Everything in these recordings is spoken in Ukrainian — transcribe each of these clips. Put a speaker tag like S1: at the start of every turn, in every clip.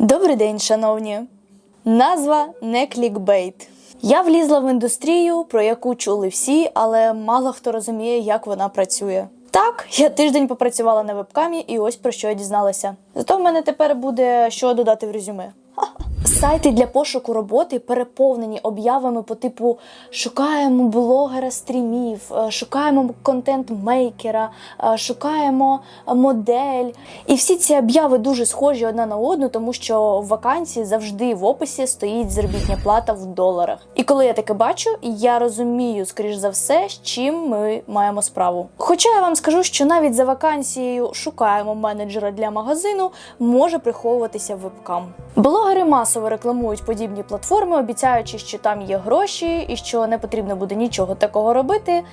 S1: Добрий день, шановні. Назва не клікбейт. Я влізла в індустрію, про яку чули всі, але мало хто розуміє, як вона працює. Так, я тиждень попрацювала на вебкамі, і ось про що я дізналася. Зато в мене тепер буде що додати в резюме. Сайти для пошуку роботи переповнені об'явами по типу шукаємо блогера стрімів, е, шукаємо контент-мейкера, е, шукаємо модель. І всі ці об'яви дуже схожі одна на одну, тому що в вакансії завжди в описі стоїть заробітня плата в доларах. І коли я таке бачу, я розумію, скоріш за все, з чим ми маємо справу. Хоча я вам скажу, що навіть за вакансією шукаємо менеджера для магазину може приховуватися вебкам. Блогери масово рекламують подібні платформи, обіцяючи, що там є гроші і що не потрібно буде нічого такого робити.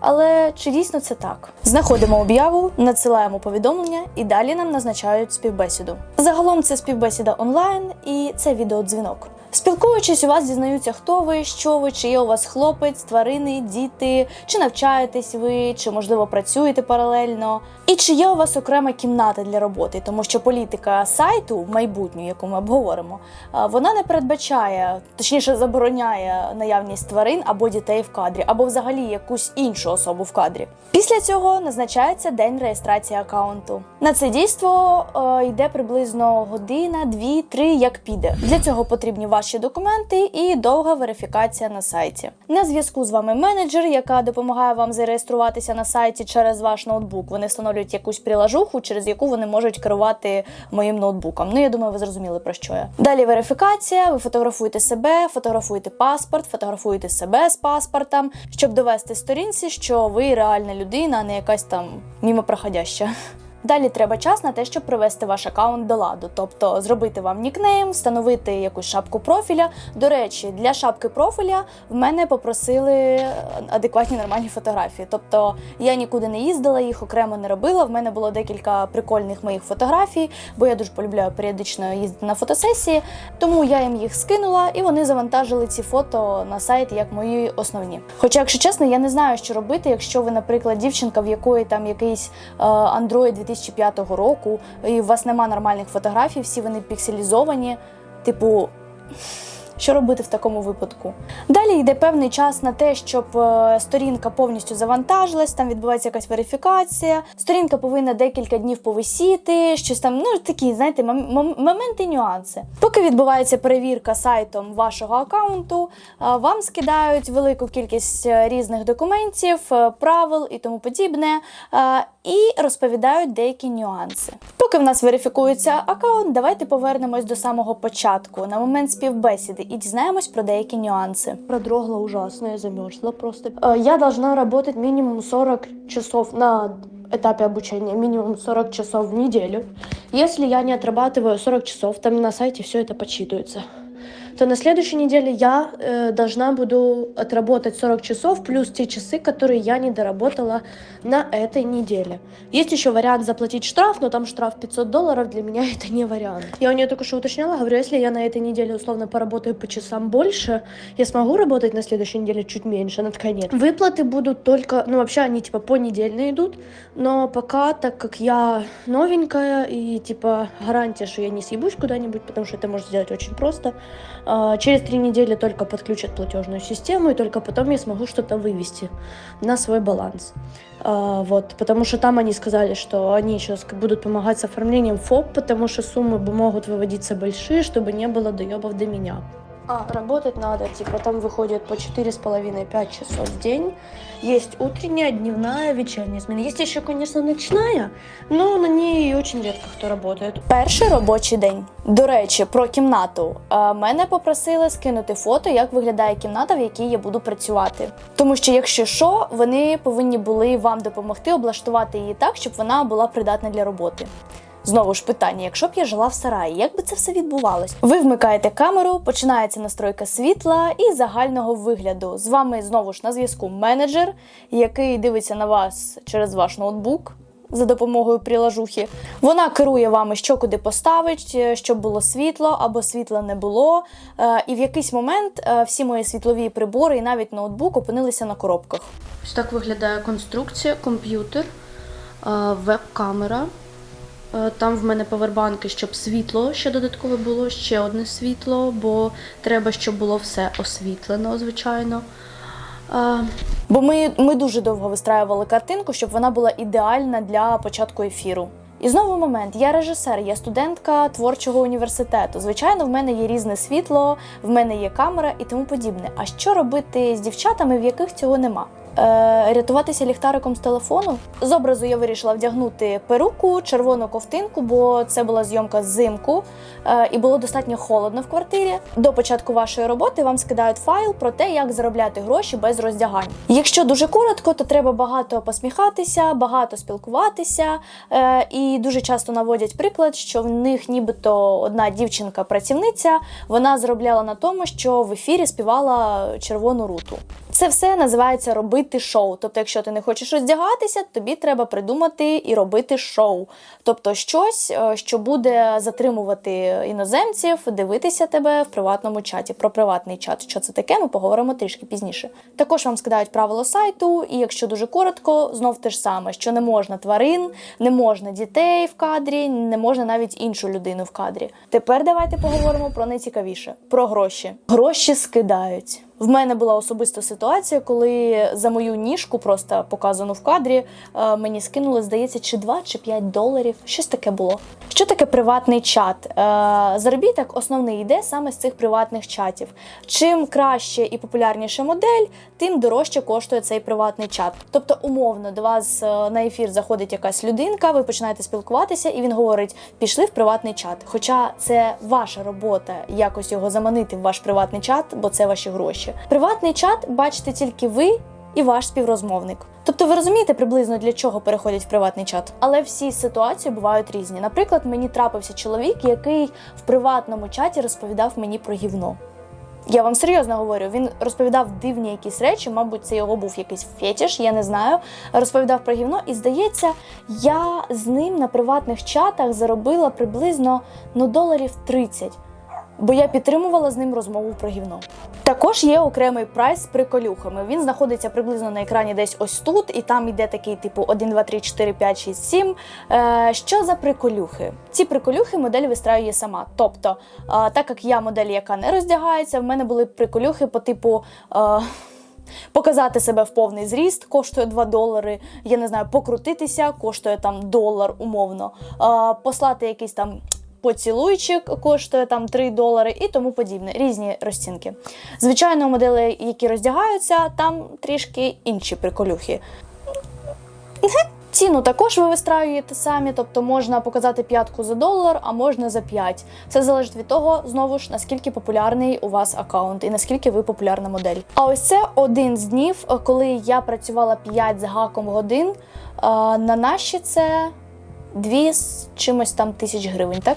S1: Але чи дійсно це так? Знаходимо об'яву, надсилаємо повідомлення і далі нам назначають співбесіду. Загалом це співбесіда онлайн і це відеодзвінок. Спілкуючись, у вас дізнаються, хто ви, що ви, чи є у вас хлопець, тварини, діти, чи навчаєтесь ви, чи можливо працюєте паралельно, і чи є у вас окрема кімната для роботи, тому що політика сайту в майбутню, яку ми обговоримо, вона не передбачає, точніше забороняє наявність тварин або дітей в кадрі, або взагалі якусь іншу особу в кадрі. Після цього назначається день реєстрації аккаунту. На це дійство е, йде приблизно година, дві, три, як піде. Для цього потрібні ваші документи і довга верифікація на сайті. На зв'язку з вами менеджер, яка допомагає вам зареєструватися на сайті через ваш ноутбук. Вони встановлюють якусь прилажуху, через яку вони можуть керувати моїм ноутбуком. Ну я думаю, ви зрозуміли про що я. Далі верифікація. Ви фотографуєте себе, фотографуєте паспорт, фотографуєте себе з паспортом, щоб довести сторінці, що ви реальна людина, а не якась там мімопроходяща. Далі треба час на те, щоб привести ваш аккаунт до ладу, тобто зробити вам нікнейм, встановити якусь шапку профіля. До речі, для шапки профіля в мене попросили адекватні нормальні фотографії. Тобто я нікуди не їздила, їх окремо не робила. В мене було декілька прикольних моїх фотографій, бо я дуже полюбляю періодично їздити на фотосесії. Тому я їм їх скинула, і вони завантажили ці фото на сайт як мої основні. Хоча, якщо чесно, я не знаю, що робити, якщо ви, наприклад, дівчинка, в якої там якийсь е, Android 2005 року, і у вас нема нормальних фотографій, всі вони пікселізовані. Типу, що робити в такому випадку? Далі йде певний час на те, щоб е, сторінка повністю завантажилась, там відбувається якась верифікація. Сторінка повинна декілька днів повисіти, щось там, ну такі, знаєте, мом- мом- моменти, нюанси. Поки відбувається перевірка сайтом вашого аккаунту, е, вам скидають велику кількість е, різних документів, правил і тому подібне, і розповідають деякі нюанси. Поки в нас верифікується аккаунт, давайте повернемось до самого початку, на момент співбесіди, і дізнаємось про деякі нюанси.
S2: продрогла ужасно, я замерзла просто. Э, Я должна работать минимум 40 часов на этапе обучения, минимум 40 часов в неделю. Если я не отрабатываю 40 часов, там на сайте все это подсчитывается, то на следующей неделе я э, должна буду отработать 40 часов плюс те часы, которые я не доработала на этой неделе. Есть еще вариант заплатить штраф, но там штраф 500 долларов, для меня это не вариант. Я у нее только что уточняла, говорю, если я на этой неделе условно поработаю по часам больше, я смогу работать на следующей неделе чуть меньше, она такая нет. Выплаты будут только, ну вообще они типа понедельно идут, но пока, так как я новенькая и типа гарантия, что я не съебусь куда-нибудь, потому что это можно сделать очень просто, а, через три недели только подключат платежную систему, и только потом я смогу что-то вывести на свой баланс. А, Вот, потому что там они сказали, что они сейчас будут помогать с оформлением ФОП, потому что суммы бы могут выводиться большие, чтобы не было доебов до меня. А, работать надо, типа там выходит по 4,5-5 часов в день. Есть утренняя, дневная, вечерняя смена. Есть еще, конечно, ночная, но на ней очень редко кто работает.
S1: Перший робочий день. До речі, про кімнату. Е, Мене попросили скинути фото, як виглядає кімната, в якій я буду працювати. Тому що, якщо що, вони повинні були вам допомогти облаштувати її так, щоб вона була придатна для роботи. Знову ж питання: якщо б я жила в сараї, як би це все відбувалось? Ви вмикаєте камеру, починається настройка світла і загального вигляду. З вами знову ж на зв'язку менеджер, який дивиться на вас через ваш ноутбук. За допомогою прилажухи вона керує вами, що куди поставить, е, щоб було світло або світла не було. Е, І в якийсь момент е, всі мої світлові прибори і навіть ноутбук опинилися на коробках.
S2: Ось так виглядає конструкція, комп'ютер, веб-камера, Там в мене павербанки, щоб світло ще додаткове було, ще одне світло, бо треба, щоб було все освітлено, звичайно. Е,
S1: Бо ми, ми дуже довго вистраювали картинку, щоб вона була ідеальна для початку ефіру. І знову момент: я режисер, я студентка творчого університету. Звичайно, в мене є різне світло, в мене є камера і тому подібне. А що робити з дівчатами, в яких цього нема? Е, рятуватися ліхтариком з телефону. З образу я вирішила вдягнути перуку, червону ковтинку, бо це була зйомка зимку е, і було достатньо холодно в квартирі. До початку вашої роботи вам скидають файл про те, як заробляти гроші без роздягань. Якщо дуже коротко, то треба багато посміхатися, багато спілкуватися, е, і дуже часто наводять приклад, що в них нібито одна дівчинка-працівниця вона заробляла на тому, що в ефірі співала червону руту. Це все називається робити шоу. Тобто, якщо ти не хочеш роздягатися, тобі треба придумати і робити шоу. Тобто щось, е, що буде затримувати іноземців, дивитися тебе в приватному чаті. Про приватний чат, що це таке, ми поговоримо трішки пізніше. Також вам скидають правила сайту, і якщо дуже коротко, знов те ж саме, що не можна тварин, не можна дітей в кадрі, не можна навіть іншу людину в кадрі. Тепер давайте поговоримо про найцікавіше про гроші. Гроші скидають. В мене була особиста ситуація, коли за мою ніжку, просто показану в кадрі, е, мені скинули, здається, чи 2 чи 5 доларів. Щось таке було. Що таке приватний чат? Е, Заробіток основний йде саме з цих приватних чатів. Чим краще і популярніша модель, тим дорожче коштує цей приватний чат. Тобто, умовно, до вас е, на ефір заходить якась людинка, ви починаєте спілкуватися, і він говорить: пішли в приватний чат. Хоча це ваша робота якось його заманити в ваш приватний чат, бо це ваші гроші. Приватний чат бачите тільки ви і ваш співрозмовник. Тобто ви розумієте приблизно для чого переходять в приватний чат, але всі ситуації бувають різні. Наприклад, мені трапився чоловік, який в приватному чаті розповідав мені про гівно. Я вам серйозно говорю, він розповідав дивні якісь речі, мабуть, це його був якийсь фетіш, я не знаю. Розповідав про гівно, і здається, я з ним на приватних чатах заробила приблизно ну, доларів 30, бо я підтримувала з ним розмову про гівно. Також є окремий прайс з приколюхами. Він знаходиться приблизно на екрані десь ось тут, і там йде такий типу 1, 2, 3, 4, 5, 6, 7. Е, що за приколюхи? Ці приколюхи модель вистраює сама. Тобто, е, так як я модель, яка не роздягається, в мене були приколюхи по типу. Е, Показати себе в повний зріст коштує 2 долари. Я не знаю, покрутитися коштує там долар умовно. Е, послати якийсь там поцілуйчик коштує там 3 долари і тому подібне. Різні розцінки. Звичайно, моделі, які роздягаються, там трішки інші приколюхи. Ціну також ви вистраюєте самі, тобто можна показати п'ятку за долар, а можна за 5. Все залежить від того, знову ж наскільки популярний у вас аккаунт і наскільки ви популярна модель. А ось це один з днів, коли я працювала 5 з гаком годин. На наші це 2 з чимось там тисяч гривень, так?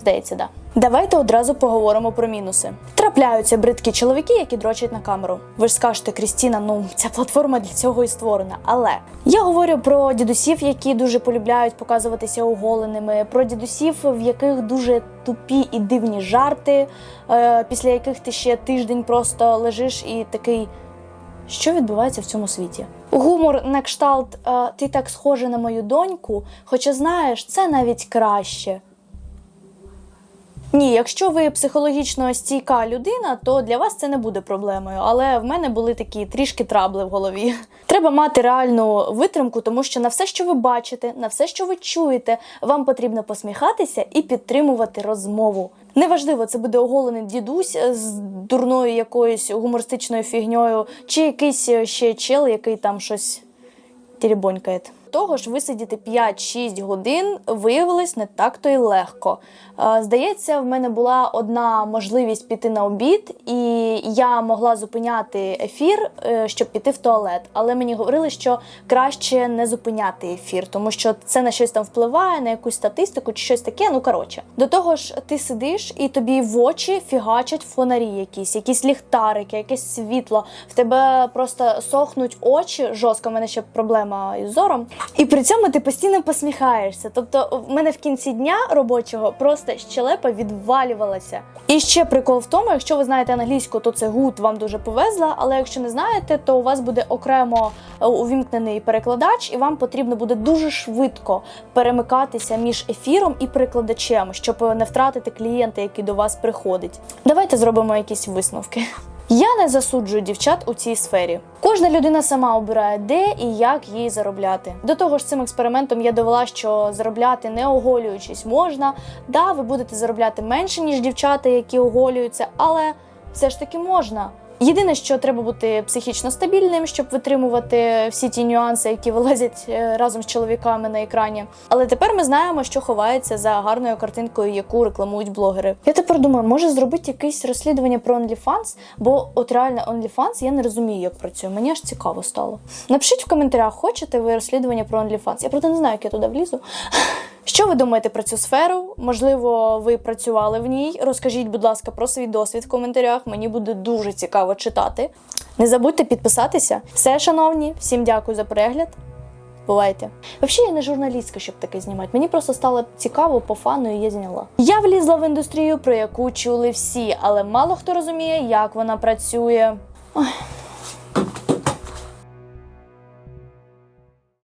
S1: Здається, да. Давайте одразу поговоримо про мінуси. Трапляються бридкі чоловіки, які дрочать на камеру. Ви ж скажете, Крістіна, ну ця платформа для цього і створена. Але я говорю про дідусів, які дуже полюбляють показуватися оголеними, про дідусів, в яких дуже тупі і дивні жарти, е, після яких ти ще тиждень просто лежиш і такий. Що відбувається в цьому світі? Гумор на кшталт е, ти так схожа на мою доньку, хоча знаєш, це навіть краще. Ні, якщо ви психологічно стійка людина, то для вас це не буде проблемою. Але в мене були такі трішки трабли в голові. Треба мати реальну витримку, тому що на все, що ви бачите, на все, що ви чуєте, вам потрібно посміхатися і підтримувати розмову. Неважливо, це буде оголений дідусь з дурною якоюсь гумористичною фігньою, чи якийсь ще чел, який там щось тірібонькає. Того ж висидіти 5-6 годин виявилось не так то й легко. Е, Здається, в мене була одна можливість піти на обід, і я могла зупиняти ефір, е, щоб піти в туалет. Але мені говорили, що краще не зупиняти ефір, тому що це на щось там впливає, на якусь статистику чи щось таке. Ну коротше, до того ж, ти сидиш і тобі в очі фігачать фонарі, якісь, якісь ліхтарики, якесь світло. В тебе просто сохнуть очі жорстко. У мене ще проблема із зором. І при цьому ти постійно посміхаєшся. Тобто, в мене в кінці дня робочого просто щелепа відвалювалася. І ще прикол в тому, якщо ви знаєте англійську, то це гуд вам дуже повезла. Але якщо не знаєте, то у вас буде окремо е, увімкнений перекладач, і вам потрібно буде дуже швидко перемикатися між ефіром і перекладачем, щоб не втратити клієнта, який до вас приходить. Давайте зробимо якісь висновки. Я не засуджую дівчат у цій сфері. Кожна людина сама обирає, де і як їй заробляти. До того ж, цим експериментом я довела, що заробляти не оголюючись можна. Да, ви будете заробляти менше, ніж дівчата, які оголюються, але все ж таки можна. Єдине, що треба бути психічно стабільним, щоб витримувати всі ті нюанси, які вилазять е, разом з чоловіками на екрані. Але тепер ми знаємо, що ховається за гарною картинкою, яку рекламують блогери. Я тепер думаю, може зробити якесь розслідування про OnlyFans, бо от реально OnlyFans я не розумію, як працює. Мені аж цікаво стало. Напишіть в коментарях, хочете ви розслідування про OnlyFans. Я правда не знаю, як я туди влізу. Що ви думаєте про цю сферу? Можливо, ви працювали в ній. Розкажіть, будь ласка, про свій досвід в коментарях. Мені буде дуже цікаво читати. Не забудьте підписатися. Все, шановні, всім дякую за перегляд. Бувайте. Взагалі, я не журналістка, щоб таке знімати. Мені просто стало цікаво по фану, і я зняла. Я влізла в індустрію, про яку чули всі, але мало хто розуміє, як вона працює. Ой.